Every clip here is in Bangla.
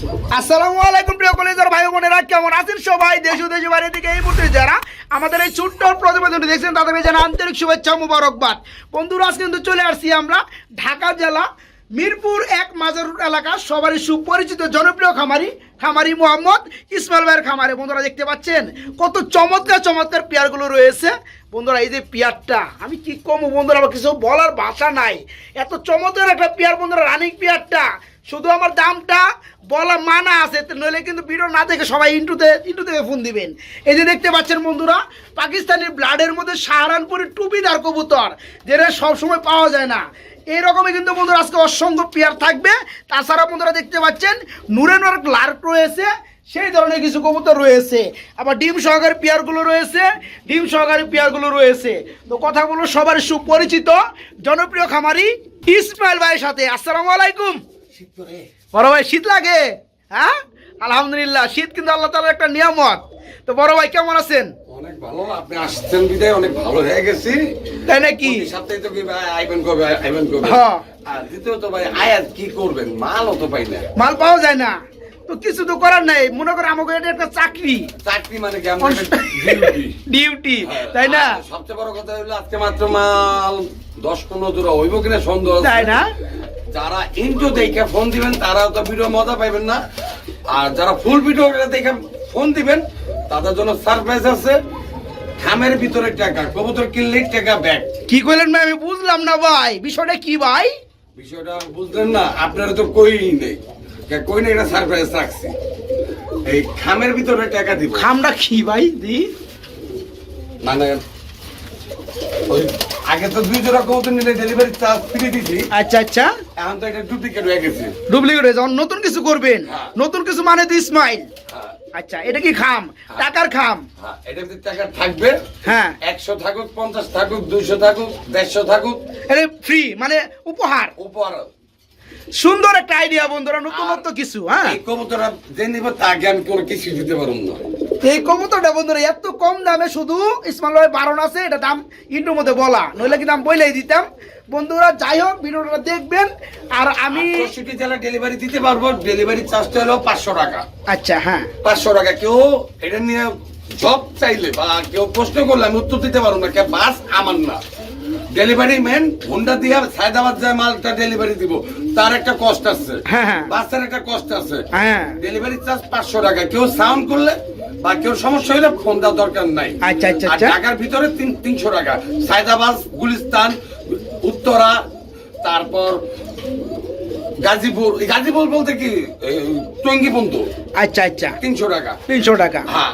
আসসালামু আলাইকুম প্রিয় কলেজের ভাই বোনেরা, কেমন আছেন সবাই? দেশ দেশ বাইরে থেকে এই মুহূর্তে যারা আমাদের এই ছোট্ট প্রতিবেদনটি দেখছেন তাদেরকে জানা আন্তরিক শুভেচ্ছা মুবারকবাদ। বন্ধুরা আজ কিন্তু চলে আসছি আমরা ঢাকা জেলা মিরপুর এক মাজার রোড এলাকা সবারই সুপরিচিত জনপ্রিয় খামারি খামারি মোহাম্মদ ইসমাইল ভাইয়ের খামারে। বন্ধুরা দেখতে পাচ্ছেন, কত চমৎকার চমৎকার পেয়ারগুলো রয়েছে। বন্ধুরা, এই যে পেয়ারটা, আমি কি কম বন্ধুরা, আমার কিছু বলার ভাষা নাই। এত চমৎকার একটা পেয়ার বন্ধুরা, রানিং পেয়ারটা। শুধু আমার দামটা বলা মানা আছে নইলে কিন্তু ভিডিও না দেখে সবাই ইন্টুতে, ইন্টু থেকে ফোন দিবেন। এই যে দেখতে পাচ্ছেন বন্ধুরা, পাকিস্তানি ব্লাডের মধ্যে সাহারানপুরের টুপিদার কবুতর, যেটা সবসময় পাওয়া যায় না। এইরকমই কিন্তু বন্ধুরা আজকে অসংখ্য পেয়ার থাকবে। তাছাড়া বন্ধুরা দেখতে পাচ্ছেন নুরেনর লার্ক রয়েছে সেই ধরনের কিছু কবুতর রয়েছে। আবার ডিম সহকারী পেয়ারগুলো রয়েছে ডিম সহকারী পেয়ারগুলো রয়েছে। তো কথা বলো সবার সুপরিচিত জনপ্রিয় খামারি ইসমাইল ভাইয়ের সাথে। আসসালামু আলাইকুম। বড় ভাই শীত লাগে? হ্যাঁ? আলহামদুলিল্লাহ শীত কিন্তু আল্লাহ তালার একটা নিয়ামত। তো বড় ভাই কেমন আছেন? অনেক ভালো। আপনি আসছেন বিদায় অনেক ভালো হয়ে গেছি। তাই নাকি? সপ্তাহে তো কি ভাই আইবেন কবে আইবেন কবে হ্যাঁ। আর দ্বিতীয়ত ভাই আয়াত কি করবেন? মালও তো পাই না। মাল পাওয়া যায় না। তো কিছু তো করার নাই। মনে করে আমাকে এটা একটা চাকরি। চাকরি মানে কি। ডিউটি। হ্যাঁ, তাই না? সবচেয়ে বড় কথা হলো আজকে মাত্র মাল দশ পনেরো দূর হইব কিনা সন্দেহ তাই না? যারা ইন্টু দেখে ফোন দিবেন তারা তো ভিডিও মজা পাইবেন না। আর যারা ফুল ভিডিও দেখে ফোন দিবেন তাদের জন্য সারপ্রাইজ আছে। খামের ভিতরে টাকা কবুতর কিনলে টাকা ব্যাগ কি করলেন ভাই? আমি বুঝলাম না ভাই। বিষয়টা কি ভাই? বিষয়টা বুঝলেন না আপনারা তো কই নেই। কই নেই এটা সারপ্রাইজ রাখছি। এই খামের ভিতরে টাকা দিব। খামটা কি ভাই? দি। মানে ওই আগে তো দুই জোড়া কবুতর নিলে ডেলিভারি চার্জ ফ্রি দিছি। আচ্ছা আচ্ছা। এখন তো এটা ডুপ্লিকেট হয়ে গেছে। ডুপ্লিকেট হয়ে নতুন কিছু করবেন? হ্যাঁ। নতুন কিছু মানে তো স্মাইল আচ্ছা এটা কি খাম? টাকার খাম? হ্যাঁ, ভিতরে টাকা থাকবে হ্যাঁ। একশো থাকুক পঞ্চাশ থাকুক দুইশো থাকুক দেড়শো থাকুক। এটা ফ্রি মানে উপহার। উপহার। সুন্দর একটা আইডিয়া বন্ধুরা নতুনত্ব কিছু হ্যাঁ। এই কবুতরা যে নিব তাকে আমি কোনো কিছু দিতে পারব না। এই কবুতরটা বন্ধুরা এত কম দামে শুধু ইসমাইল ভাই বারণ আছে এটা দাম ইন্টুর মধ্যে বলা। নইলে কি দাম বইলেই দিতাম? বন্ধুরা যাই হোক ভিডিওটা দেখবেন। আর আমি জেলা ডেলিভারি দিতে পারব ডেলিভারি চার্জটা হলো পাঁচশো টাকা। আচ্ছা হ্যাঁ। পাঁচশো টাকা। কেউ এটা নিয়ে জব চাইলে বা কেউ প্রশ্ন করলে আমি উত্তর দিতে পারব না কে বাস আমার না। ডেলিভারি ম্যান হোন্ডা দিয়ে সায়দাবাদ যায় মালটা ডেলিভারি দিব। তার একটা কষ্ট আছে। হ্যাঁ, হ্যাঁ। বাসের একটা কষ্ট আছে। হ্যাঁ। ডেলিভারি চার্জ পাঁচশো টাকা। কেউ সাউন্ড করলে বা কেউ সমস্যা হলে ফোন দেওয়ার দরকার নাই। আচ্ছা, আচ্ছা, আর আচ্ছা। ঢাকার ভিতরে তিন তিনশো টাকা। সায়দাবাদ গুলিস্তান উত্তরা তারপর গাজীপুর। গাজীপুর বলতে কি? টঙ্গী বন্ধু। আচ্ছা আচ্ছা। তিনশো টাকা। তিনশো টাকা। হ্যাঁ।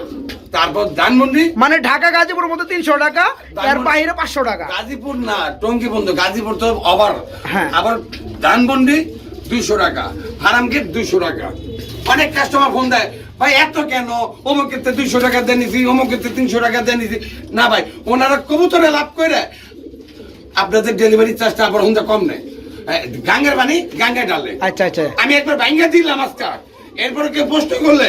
তারপর ধানমন্ডি। মানে ঢাকা গাজীপুর মধ্যে তিনশো টাকা এর বাইরে পাঁচশো টাকা। গাজীপুর না টঙ্গী বন্ধু। গাজীপুর তো আবার হ্যাঁ। আবার ধানমন্ডি দুইশো টাকা ফার্ম গেট দুইশো টাকা। অনেক কাস্টমার ফোন দেয় ভাই এত কেন? অমুকের দুইশো টাকা দিয়ে নিছি অমুকের তিনশো টাকা দিয়ে নিছি না ভাই ওনারা কবুতরে লাভ করে আপনাদের ডেলিভারি চার্জটা আবার হুন্দা কম নেই। গাঙ্গের বাণী গাঙ্গে ডালে। আচ্ছা আচ্ছা। আমি একবার ভাঙ্গা দিলাম আজকাল এরপরে কেউ প্রশ্ন করলে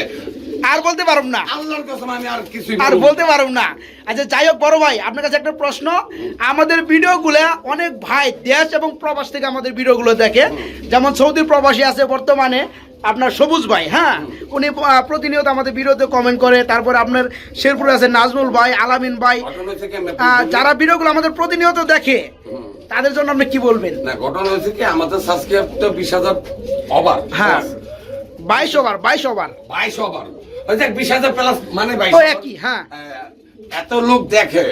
আর বলতে পারব না। আল্লাহর কসম আমি আর কিছু আর বলতে পারব না। আচ্ছা যাই হোক বড় ভাই আপনার কাছে একটা প্রশ্ন। আমাদের ভিডিওগুলো অনেক ভাই দেশ এবং প্রবাস থেকে আমাদের ভিডিওগুলো দেখে। যেমন সৌদি প্রবাসী আছে বর্তমানে আপনার সবুজ ভাই হ্যাঁ? উনি প্রতিনিয়ত আমাদের ভিডিওতে কমেন্ট করে। তারপর আপনার শেরপুরে আছে নাজমুল ভাই আলামিন ভাই। যারা ভিডিওগুলো আমাদের প্রতিনিয়ত দেখে তাদের জন্য আপনি কি বলবেন? না ঘটনা হয়েছে কি আমাদের সাবস্ক্রাইব তো বিশ হাজার ওভার হ্যাঁ। বাইশ ওভার বাইশ ওভার বাইশ ওভার ওই দেখ বিশ হাজার প্লাস মানে বাইশ একই, হ্যাঁ। এত লোক দেখে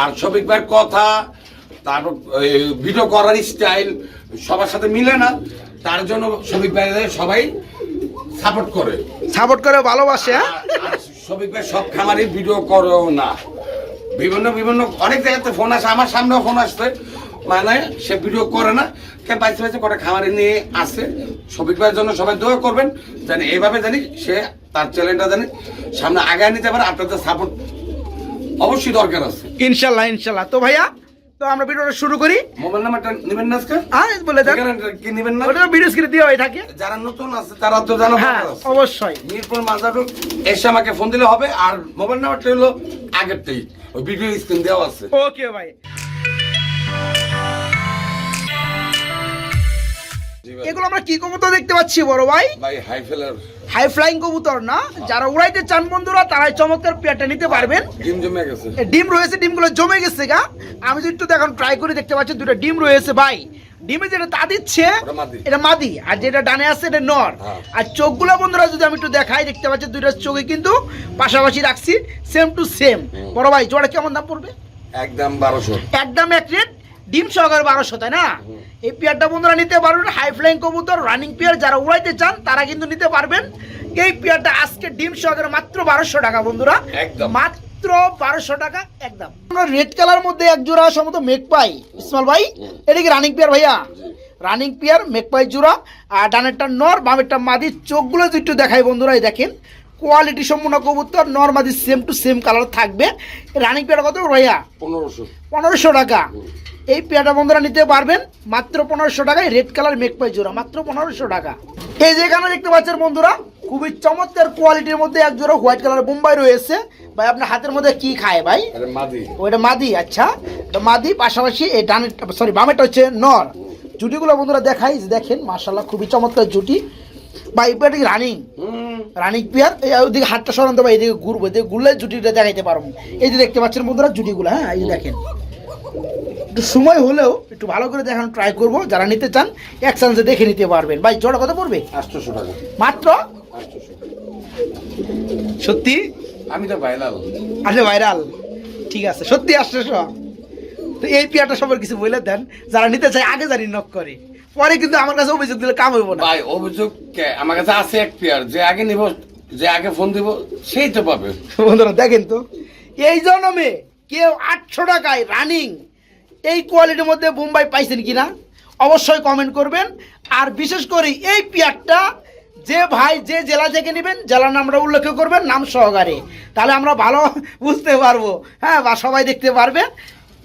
আর শফিক ভাইয়ের কথা তারপর ভিডিও করার স্টাইল সবার সাথে মিলে না। তার জন্য শফিক ভাই সবাই সাপোর্ট করে। সাপোর্ট করে ভালোবাসে হ্যাঁ? আর ভাই সব খামারই ভিডিও করো না। বিভিন্ন বিভিন্ন অনেক জায়গাতে ফোন আসে আমার সামনেও ফোন আসছে। মানে সে ভিডিও করে না। কে বাইসে বাইসে করে খামারে নিয়ে আসে। শফিক ভাইয়ের জন্য সবাই দোয়া করবেন জানি এইভাবে জানি সে তার চ্যালেঞ্জটা জানি সামনে আগায় নিতে পারে আপনাদের সাপোর্ট অবশ্যই দরকার আছে। ইনশাল্লাহ ইনশাল্লাহ। তো ভাইয়া তো আমরা ভিডিওটা শুরু করি। মোবাইল নাম্বারটা নেবেন না আজকে? হ্যাঁ বলে দেন। কি নেবেন না? ওটা ভিডিও স্ক্রিনে দেওয়া হয়ে থাকে। যারা নতুন আছে তারা তো জানা হ্যাঁ অবশ্যই। মিরপুর মাজারু এসে আমাকে ফোন দিলে হবে। আর মোবাইল নাম্বারটা হলো আগেরটাই। ওই ভিডিও স্ক্রিন দেওয়া আছে। ওকে ভাই। ভাই। এগুলো আমরা কি কবুতর দেখতে পাচ্ছি বড় ভাই? ভাই হাই ফেলার হাই ফ্লাইং কবুতর না? যারা উড়াইতে চান বন্ধুরা তারাই চমৎকার পেয়ারটা নিতে পারবেন। ডিম জমে গেছে। ডিম রয়েছে ডিমগুলো জমে গেছে গা। আমি যদি একটু দেখুন ট্রাই করে দেখতে পাচ্ছি দুটো ডিম রয়েছে ভাই। ডিমে যেটা তা দিচ্ছে এটা মাদি আর যেটা ডানে আছে এটা নর। হ্যাঁ। আর চোখগুলো বন্ধুরা যদি আমি একটু দেখাই দেখতে পাচ্ছি দুইটা চোখে কিন্তু পাশাপাশি রাখছি সেম টু সেম বড় ভাই জোড়া কেমন দাম পড়বে? একদম বারোশো। একদম এক রেট ডিম সহকারে বারোশো তাই না? এই পেয়ারটা বন্ধুরা নিতে পারবেন হাই ফ্লাইং কবুতর রানিং পেয়ার যারা উড়াইতে চান তারা কিন্তু নিতে পারবেন। এই পেয়ারটা আজকে ডিম সহকারে মাত্র বারোশো টাকা বন্ধুরা। একদম। মাত্র বারোশো টাকা একদম। রেড কালার মধ্যে এক জোড়া সম্ভবত ইসমাল ভাই। এটা কি রানিং পেয়ার ভাইয়া? রানিং পেয়ার মেকপাই জোড়া। আর ডানেরটা নর বামেরটা মাদি। চোখগুলো একটু দেখাই বন্ধুরা এই দেখেন। কোয়ালিটি সম্পূর্ণ কবুতর নর মাদি সেম টু সেম কালার থাকবে। রানিং পেয়ার কত ভাইয়া? পনেরোশো। পনেরোশো টাকা। এই পেয়ারটা বন্ধুরা নিতে পারবেন মাত্র পনেরোশো টাকায় রেড কালার মেক পাই জোড়া মাত্র পনেরোশো টাকা। এই যে এখানে দেখতে পাচ্ছেন বন্ধুরা খুবই চমৎকার কোয়ালিটির মধ্যে এক জোড়া হোয়াইট কালার বোম্বাই রয়েছে। ভাই আপনার হাতের মধ্যে কি খায় ভাই? মাদি। ওইটা মাদি আচ্ছা। মাদি পাশাপাশি এই ডানের সরি বামেরটা হচ্ছে নর। জুটিগুলো বন্ধুরা দেখাই দেখেন মার্শাল্লাহ খুবই চমৎকার জুটি। বা এই পেয়ারটি রানিং। রানিং পেয়ার এই ওইদিকে হাতটা সরান দেবো এইদিকে ঘুরবো এদিকে ঘুরলে জুটিটা দেখাইতে পারব। এই যে দেখতে পাচ্ছেন বন্ধুরা জুটিগুলো হ্যাঁ এই দেখেন। একটু সময় হলেও একটু ভালো করে দেখানো ট্রাই করব যারা নিতে চান এক চান্সে দেখে নিতে পারবেন। ভাই জোড়া কত পড়বে? আটশোশো টাকা। মাত্র? সত্যি? আমি তো ভাইলাল আসলে ভাইরাল। ঠিক আছে সত্যি সব তো এই পেয়ারটা সবার কিছু বলে দেন যারা নিতে চায় আগে জানি নক করে। পরে কিন্তু আমার কাছে অভিযোগ দিলে কাম হইব না। ভাই অভিযোগ কে? আমার কাছে আছে এক পেয়ার। যে আগে নিব যে আগে ফোন দিব সেই তো পাবে। বন্ধুরা দেখেন তো। এই জন্মে কেউ আটশো টাকায় রানিং এই কোয়ালিটির মধ্যে বোম্বাই পাইছেন কিনা অবশ্যই কমেন্ট করবেন। আর বিশেষ করে এই পেয়ারটা যে ভাই যে জেলা থেকে নেবেন জেলার নামটা উল্লেখ করবেন নাম সহকারে। তাহলে আমরা ভালো বুঝতে পারব। হ্যাঁ বা সবাই দেখতে পারবে।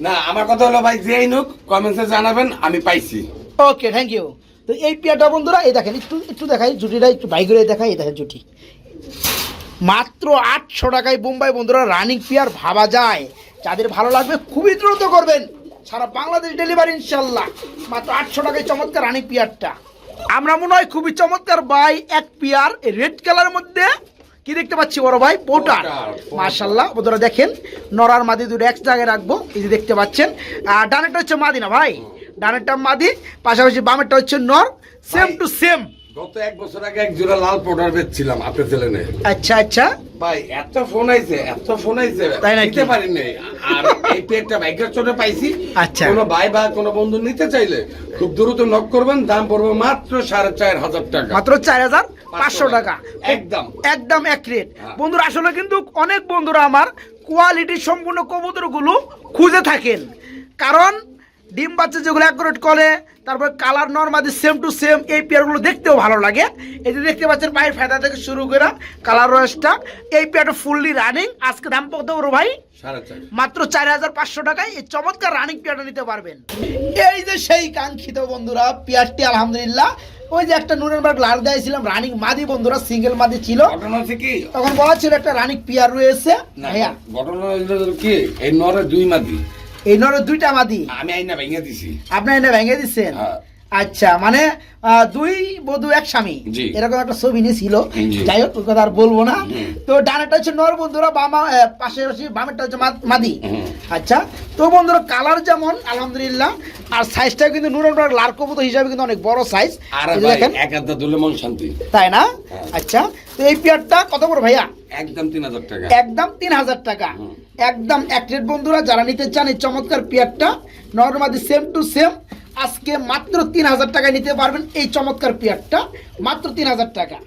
না আমার কথা হলো ভাই যেই নুক কমেন্টসে জানাবেন আমি পাইছি। ওকে থ্যাংক ইউ তো এই পেয়ারটা বন্ধুরা এই দেখেন একটু একটু দেখাই জুটিটা একটু ভাই করে দেখাই এই দেখেন জুটি। মাত্র আটশো টাকায় বোম্বাই বন্ধুরা রানিং পেয়ার ভাবা যায়। যাদের ভালো লাগবে খুবই দ্রুত করবেন। সারা বাংলাদেশ ডেলিভারি ইনশাল্লাহ মাত্র আটশো টাকায় চমৎকার রানিং পেয়ারটা। আমরা মনে হয় খুবই চমৎকার বাই এক পেয়ার রেড কালারের মধ্যে। কি দেখতে পাচ্ছি বড় ভাই? পোটার। মাশাল্লাহ বন্ধুরা দেখেন নরার মাদি দুটো এক জায়গায় রাখব এই যে দেখতে পাচ্ছেন। আর ডানেরটা হচ্ছে মাদিনা ভাই। ডানেরটা মাদি পাশাপাশি বামেরটা হচ্ছে নর সেম টু সেম গত এক বছর আগে এক জোড়া লাল পোটার বেচছিলাম আপনার ছেলেনে আচ্ছা আচ্ছা। ভাই এত ফোন আইছে এত ফোন আইছে তাই নাকি? নিতে পারিনি। আর এই পেটটা বাইকের চোটে পাইছি। আচ্ছা। কোনো ভাই বা কোনো বন্ধু নিতে চাইলে খুব দ্রুত নক করবেন দাম পড়বে মাত্র সাড়ে চার হাজার টাকা। মাত্র চার হাজার পাঁচশো টাকা। একদম। একদম এক রেট হ্যাঁ। বন্ধুরা আসলে কিন্তু অনেক বন্ধুরা আমার কোয়ালিটি সম্পূর্ণ কবুতরগুলো খুঁজে থাকেন। কারণ ডিম বাচ্চা যেগুলো অ্যাকুরেট করে তারপর কালার নর্মাদি সেম টু সেম এই পেয়ারগুলো দেখতেও ভালো লাগে। এই যে দেখতে পাচ্ছেন পায়ের ফেদা থেকে শুরু করে কালার রয়েসটা এই পেয়ারটা ফুললি রানিং আজকে দাম কত বড় ভাই? মাত্র চার হাজার পাঁচশো টাকায় এই চমৎকার রানিং পেয়ারটা নিতে পারবেন। এই যে সেই কাঙ্ক্ষিত বন্ধুরা পেয়ারটি আলহামদুলিল্লাহ ওই যে একটা নুরেনবার্গ লার দিয়েছিলাম রানিং মাদি বন্ধুরা সিঙ্গেল মাদি ছিল। তখন বলা ছিল একটা রানিং পেয়ার রয়েছে। ঘটনা কি? এই নরে দুই মাদি। এই নরের দুইটা মাদি আমি আইনা ভেঙে দিছি। আপনি আইনা ভেঙে দিচ্ছেন হ্যাঁ। আচ্ছা মানে দুই বধু এক স্বামী। এরকম একটা ছবি জি। যাই হোক কথা আর বলব না। তো ডানাটা হচ্ছে নর বন্ধুরা বামা পাশে হচ্ছে বামেরটা হচ্ছে মাদি। আচ্ছা তো বন্ধুরা কালার যেমন আলহামদুলিল্লাহ। আর সাইজটা কিন্তু নুরন লার কবুতর হিসাবে কিন্তু অনেক বড় সাইজ। আর দেখেন। এক দুলে মন শান্তি। তাই না? হ্যাঁ। আচ্ছা তো এই পেয়ারটা কত বড় ভাইয়া? একদম তিন হাজার টাকা। একদম তিন হাজার টাকা। একদম এক বন্ধুরা যারা নিতে চান এই চমৎকার পেয়ারটা নর্মাদি সেম টু সেম আজকে মাত্র তিন হাজার টাকায় নিতে পারবেন এই চমৎকার পেয়ারটা। মাত্র তিন হাজার টাকা।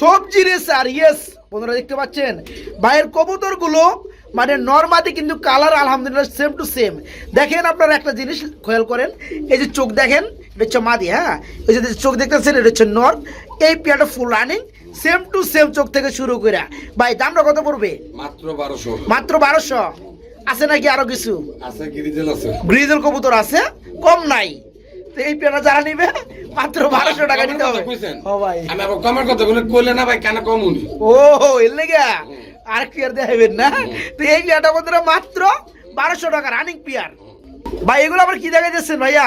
সবজি রে স্যার। ইয়েস বন্ধুরা দেখতে পাচ্ছেন? ভাইয়ের কবুতরগুলো মানে নর্মাদি কিন্তু কালার আলহামদুলিল্লাহ সেম টু সেম দেখেন আপনারা একটা জিনিস খেয়াল করেন। এই যে চোখ দেখেন এটা হচ্ছে মাদি হ্যাঁ? এই যে চোখ দেখতেছেন এটা হচ্ছে নর। এই পেয়ারটা full running same to same চোখ থেকে শুরু করে ভাই দামটা কত পড়বে? মাত্র বারোশো। মাত্র বারোশো। আছে নাকি আরও কিছু? আছে গিরিজেল আছে। গ্রিজেল কবুতর আছে? কম নাই। তো এই পেয়ারটা যারা নিবে মাত্র বারোশো টাকা নিতে হবে। ও ভাই। আমি আবার কমার কথা বলে কইলে না ভাই কেন কম উনি? ও এর লেগে? আর পেয়ার দেখাবেন না? তো এই পেয়ারটা বন্ধুরা মাত্র বারোশো টাকা রানিং পেয়ার। ভাই এগুলো আবার কি দেখা যাচ্ছেন ভাইয়া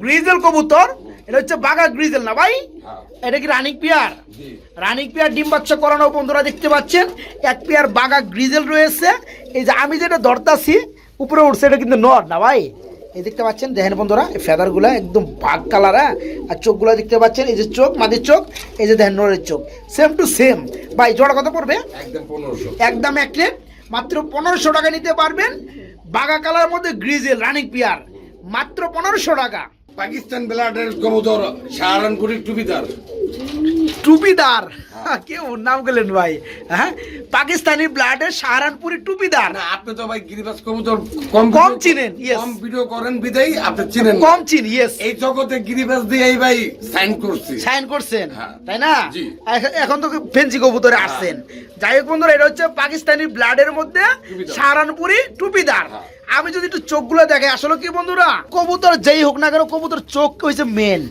গ্রিজেল কবুতর এটা হচ্ছে বাঘা গ্রিজেল না ভাই? হ্যাঁ। এটা কি রানিক পিয়ার? রানিক পেয়ার ডিম বাচ্চা করানো বন্ধুরা দেখতে পাচ্ছেন এক পেয়ার বাঘা গ্রিজেল রয়েছে। এই যে আমি যেটা ধরতাছি উপরে উঠছে এটা কিন্তু নর না ভাই? এই দেখতে পাচ্ছেন দেখেন বন্ধুরা এই ফেদারগুলো একদম বাঘ কালার হ্যাঁ? আর চোখগুলো দেখতে পাচ্ছেন এই যে চোখ মাদির চোখ এই যে দেখেন নরের চোখ। সেম টু সেম ভাই জোড়া কত পড়বে? একদম এক প্লেট মাত্র পনেরোশো টাকা নিতে পারবেন। বাঘা কালার মধ্যে গ্রিজেল রানিক পিয়ার। মাত্র পনেরোশো টাকা। পাকিস্তান ব্লাডের কবুতর সাহারানপুরের টুপিদার। টুপিদার কেউ নাম গেলেন ভাই হ্যাঁ পাকিস্তানি ব্লাডের সাহারানপুরি টুপিদার না আপনি তো ভাই গিরিবাস কবুতর কম কম চিনেন, yes. কম ভিডিও করেন বিদায় আপনি চিনেন কম চিন ইয়েস এই জগতে গিরিবাস দিয়ে এই ভাই সাইন করছি সাইন করছেন হ্যাঁ। তাই না। এখন তো ফেন্সি কবুতরে হ্যাঁ। আসছেন যাই হোক বন্ধুরা এটা হচ্ছে পাকিস্তানি ব্লাডের মধ্যে। সাহারানপুরি টুপিদার হ্যাঁ। আমি যদি একটু চোখগুলো দেখে আসলে কি বন্ধুরা কবুতর যেই হোক না কেন কবুতর চোখ হয়েছে মেন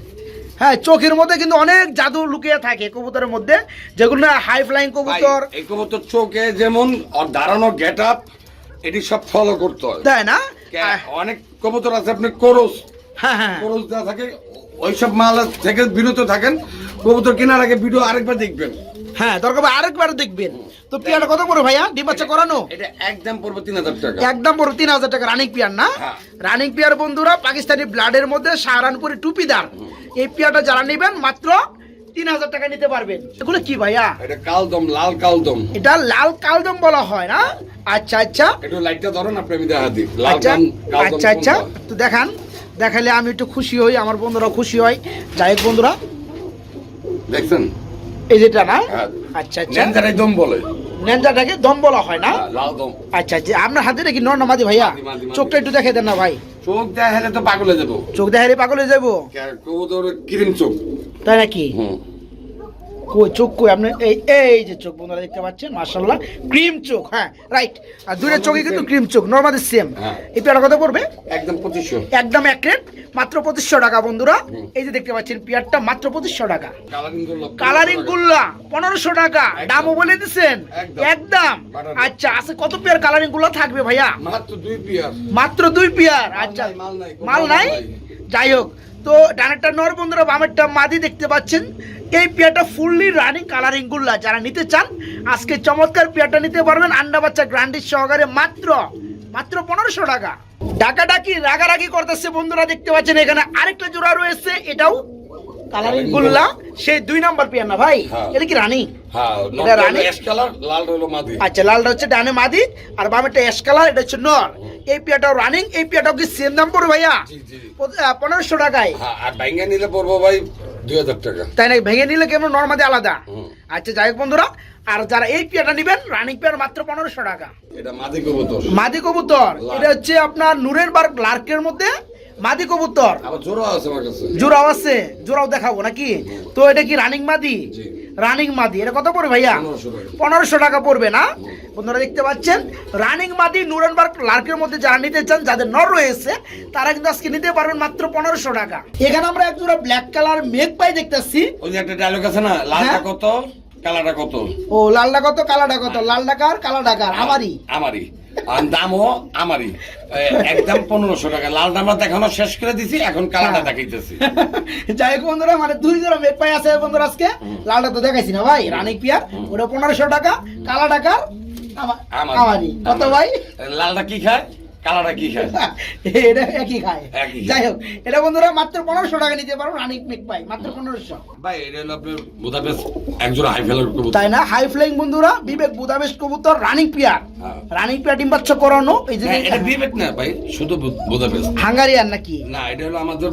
হ্যাঁ চোখের মধ্যে কিন্তু অনেক জাদু লুকিয়ে থাকে কবুতরের মধ্যে। যেগুলো না হাই ফ্লাইং কবুতর। এই কবুতর চোখে যেমন দাঁড়ানো গেট আপ এটি সব ফলো করতে হয়। তাই না? অনেক কবুতর আছে আপনি করস। হ্যাঁ হ্যাঁ করস দেওয়া থাকে ওইসব মাল থেকে বিরত থাকেন। কবুতর কেনার আগে ভিডিও আরেকবার দেখবেন। হ্যাঁ দরকার আরেকবার দেখবেন। তো পিয়াটা কত পড়ে ভাইয়া? ডিম বাচ্চা করানো? এটা একদম পড়বে তিন হাজার টাকা। একদম বড় তিন হাজার টাকা রানিং পিয়ার না? হ্যাঁ। রানিং পিয়ার বন্ধুরা পাকিস্তানি ব্লাডের মধ্যে সাহারানপুরি টুপিদার। এই পিয়ারটা যারা নেবেন মাত্র তিন হাজার টাকা নিতে পারবেন। এগুলো কি ভাইয়া? এটা কালদম লাল কালদম। এটা লাল কালদম বলা হয় না? আচ্ছা আচ্ছা। একটু লাইটটা ধরেন আপনি আমি দেখা দিই। আচ্ছা আচ্ছা আচ্ছা। তো দেখান। দেখালে আমি একটু খুশি হই আমার বন্ধুরা খুশি হয়। যাই হোক বন্ধুরা দেখছেন? এই যেটা না? হ্যাঁ। আচ্ছা আচ্ছা। নেনজারাই দম বলে। নেনজাটাকে দম বলা হয় না? হ্যাঁ, দম। আচ্ছা আচ্ছা। আপনার হাতে নাকি নর নামাদি ভাইয়া। চোখটা একটু দেখে দেন না ভাই। চোখ দেখালে হেলে তো পাগলে যাব। চোখ দেখালে পাগলে যাব? কবুতর ক্রিম চোখ। তাই নাকি? হুম। কই চোখ কই? আপনি এই এই যে চোখ বন্ধুরা দেখতে পাচ্ছেন? মাশাআল্লাহ ক্রিম চোখ হ্যাঁ রাইট আর দুইটা চোখে কিন্তু ক্রিম চোখ নর্মালি সেম হ্যাঁ। এই পেয়ারটা কত পড়বে? একদম পঁচিশশো। একদম এক রেট মাত্র পঁচিশশো টাকা বন্ধুরা। এই যে দেখতে পাচ্ছেন পেয়ারটা মাত্র পঁচিশশো টাকা। কালারিংগুলো গুল্লা পনেরোশো টাকা। দামও বলে দিচ্ছেন একদম। আচ্ছা আছে কত পেয়ার কালারিংগুলো থাকবে ভাইয়া? মাত্র দুই পিয়ার। মাত্র দুই পেয়ার আচ্ছা। মাল নাই। যাই হোক তো ডানেরটা নর বন্ধুরা বামেরটা মাদি দেখতে পাচ্ছেন। এই পেয়ারটা ফুললি রানিং কালারিং গুল্লা। যারা নিতে চান, আজকে চমৎকার পেয়াটা নিতে পারবেন। আন্ডা বাচ্চা গ্রান্ডির সহকারে মাত্র মাত্র পনেরোশো টাকা। ডাকাডাকি, রাগারাগি করতেছে বন্ধুরা, দেখতে পাচ্ছেন এখানে আরেকটা জোড়া রয়েছে। এটাও কালারিং গুল্লা সেই দুই নাম্বার পেয়ার না ভাই। হ্যাঁ। এটা কি রানিং? হ্যাঁ এটা রানী? কালার লাল হলো মাদি। আচ্ছা লালটা হচ্ছে ডানে মাদি আর কালার এটা হচ্ছে নর। এই রানিং এই কি সেম দাম পড়বে ভাইয়া পনেরোশো টাকায়। হ্যাঁ আর বাইঙ্গা নিলে পড়ব ভাই দুই হাজার টাকা। তাই না ভেঙে নিলে কেমন? নর্মাদি আলাদা। আচ্ছা যাই হোক বন্ধুরা আর যারা এই পেয়ারটা নেবেন রানিং পেয়ার মাত্র পনেরোশো টাকা। এটা মাদি কবুতর। মাদি কবুতর। এটা হচ্ছে আপনার নুরের বার লার্কের মধ্যে মাদি কবুতর? জোড়া আছে আমার জোড়াও আছে? জোড়াও দেখাবো নাকি? তো এটা কি রানিং মাদি? রানিং মাদি। এটা কত পড়বে ভাইয়া? পনেরোশো টাকা। পড়বে না? বন্ধুরা দেখতে পাচ্ছেন রানিং মাদি নুরেনবার্গ লার্কের মধ্যে যারা নিতে চান যাদের নর রয়েছে তারা কিন্তু আজকে নিতে পারবেন মাত্র পনেরোশো টাকা। এখানে আমরা এক জোড়া ব্ল্যাক কালার মেঘ পাই দেখতেছি। ওই যে একটা ডায়লগ আছে না? লালটা হ্যাঁ। কত কালাটা কত? ও লালডা কত কালাডা কত? লাল ডাকার কালা ডাকার আমারই। আমারই। আর দামও আমারই। একদম পনেরোশো টাকা। লাল দামটা দেখানো শেষ করে দিছি এখন কালাটা হ্যাঁ। দেখাইতেছি। যাই হোক বন্ধুরা মানে দুই জোড়া মেঘ পাই আছে বন্ধুরা আজকে। লালটা তো দেখাইছি না ভাই রানিক পিয়ার ওটা পনেরোশো টাকা কালা টাকা আমা- আমারই। আমারই। কত ভাই? লালটা কি খায়? খায়? এটা একই খায়। যাই হোক এটা বন্ধুরা মাত্র পনেরোশো টাকা নিতে পারো রানিক পাই মাত্র পনেরোশো। ভাই এটা হলো আপনার একজন হাই ফেলার কবুতর। তাই না? হাই ফ্লাইং বন্ধুরা বিবেক বুদাবেশ কবুতর রানিং পিয়ার। হ্যাঁ। রানিং পিয়ার ডিম বাচ্চা করানো এই যে হ্যাঁ, এটা বিবেক না ভাই শুধু হাঙ্গারিয়ান নাকি? না এটা হলো আমাদের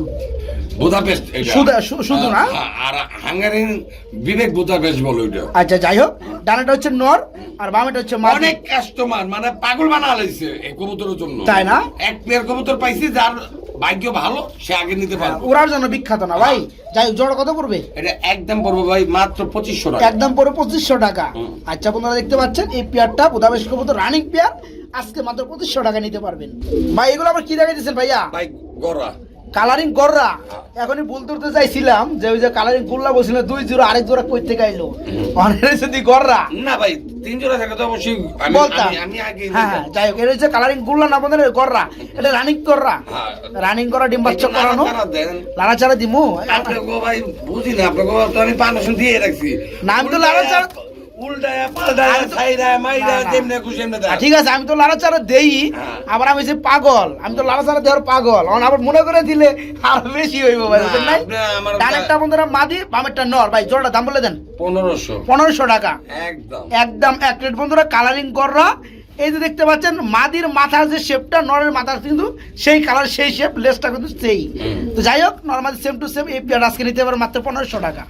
বুদাপেস্ট এটা। শুধু- শুধু না? হ্যাঁ, আর হাঙ্গারির বিবেক বুদাপেস্ট বলে ওইটা। আচ্ছা যাই হোক ডানাটা হচ্ছে নর আর বামেটা হচ্ছে অনেক কাস্টমার মানে পাগল বানা লাইছে এই কবুতরের জন্য। তাই না? এক পেয়ার কবুতর পাইছি যার ভাগ্য ভালো সে আগে নিতে পারবে। ওরার জন্য বিখ্যাত না। ভাই যাই জড় কত পড়বে? এটা একদম পড়বে ভাই মাত্র পঁচিশশো টাকা। একদম পড়বে পঁচিশশো টাকা। আচ্ছা বন্ধুরা দেখতে পাচ্ছেন এই পেয়ারটা বুদাবেশ কবুতর রানিং পেয়ার আজকে মাত্র পঁচিশশো টাকা নিতে পারবেন। ভাই এগুলো আবার কি দেখাইতেছেন ভাইয়া? ভাই গড়া। কালারিং গররা এখনই বলতে উঠতে চাইছিলাম যে ওই যে কালারিং গুল্লা বলছিল দুই জোড়া আরেক জোড়া কই থেকে আইলো। অনেক যদি গররা না ভাই তিন জোড়া থাকে তো অবশ্যই আমি বলতাম। আমি- আগে হ্যাঁ হ্যাঁ যাই হোক এটা হচ্ছে কালারিং গুল্লা না বন্ধু গররা এটা রানিং গররা হ্যাঁ। রানিং করা ডিম বাচ্চা করানো। লাড়া চাড়া দিমু। আপনাকে ভাই বুঝি না আপনাকে তো আমি পারমিশন দিয়ে রাখছি। না, আমি তো লাড়াচাড়া উল্টায়া ঠিক আছে আমি তো দেই হ্যাঁ। আবার আমি যে পাগল। আমি তো দেওয়ার পাগল। আবার মনে করে দিলে আরও বেশি হইব ভাই না, বুঝলেন নাই? আপনি আমার ডানেরটা বন্ধুরা মাদি বামেরটা নর। ভাই জোড়াটা দাম বলে দেন। পনেরোশো। পনেরোশো টাকা। একদম। একদম এক প্লেট বন্ধুরা কালারিং কররা এই যে দেখতে পাচ্ছেন মাদির মাথার যে শেপটা নরের মাথার কিন্তু সেই কালার সেই শেপ লেসটা কিন্তু সেই তো যাই হোক নর্মাল সেম টু সেম এই পেয়ার আজকে নিতে পারে মাত্র পনেরোশো টাকা।